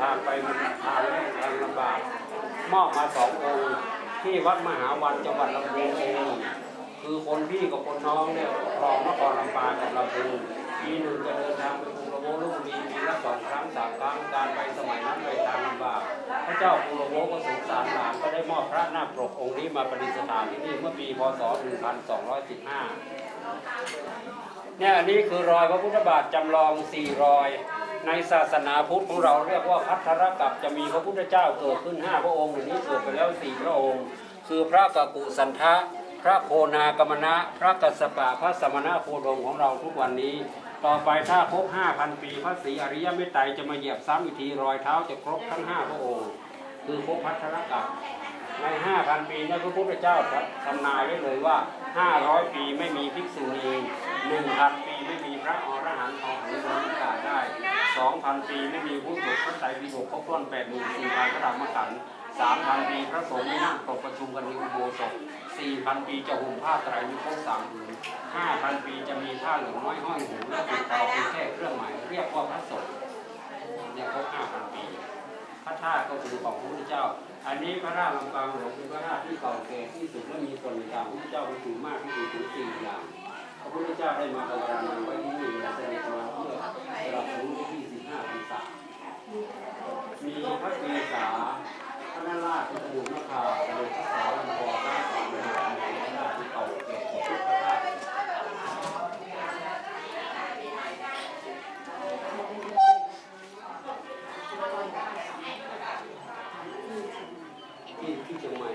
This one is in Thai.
ทางไปมันทางแรกทางลำบากมอบมาสององค์ที่วัดมหาวันจังหวัดลำพูนเองคือคนพี่กับคนน้องเนี่ยครองนครลำปางกับลำพูนปีหนึ่งจะเดินทางไป เจ้ากรุงละโวก็สงสารหลานก็ได้มอบพระนาคปกองค์นี้มาประดิษฐานที่นี่เมื่อปีพศ 1215 เนี่ยอันนี้คือรอยพระพุทธบาทจำลองสี่รอย ในศาสนาพุทธของเราเรียกว่าพัทธรกับจะมีพระพุทธเจ้าเกิดขึ้นห้าพระองค์เดี๋ยวนี้เกิดไปแล้วสี่พระองค์ คือพระกกุสันทะพระโคนากัมมณะ พระกัสปะพระสมณะโคดมของเราทุกวันนี้ต่อไปถ้าครบ5,000 ปี พระศรีอริยเมตไตรจะมาเหยียบซ้ำอีกทีรอยเท้าจะครบทั้งห้าพระองค์ คือครบพัทธรกับใน 5,000 ปีนั้นพระพุทธเจ้าทำนายไว้เลยว่า 500 ปีไม่มีภิกษุณี1,000 ปีไม่มีพระอรหันต์ทองหรือโลกาได้ 2,000 ปีไม่มีผู้สวดพระไตรปิฎกครบถ้วน84,000พระธรรมขันธ์3,000 ปีพระสงฆ์ไม่นั่งตกประชุมกันในอุโบสถ4,000 ปีจะห่มผ้าไตรมิครสามผืน5,000 ปีจะมีผ้าเหลืองน้อยห้อยหูและปิดตาเป็นแค่เครื่องหมายเรียกว่าพระสงฆ์เนี่ยครบ5,000 ปี พระ ธาตุก็คือของพระพุทธเจ้า อันนี้พระราชลำปางหลวงเป็นพระราชที่เก่าแก่ที่สุดและมีส่วนในทางพระพุทธเจ้าเป็นสูงมากที่สุดถึงสี่อย่างพระพุทธเจ้าได้มาประทานไว้ ที่เชียงใหม่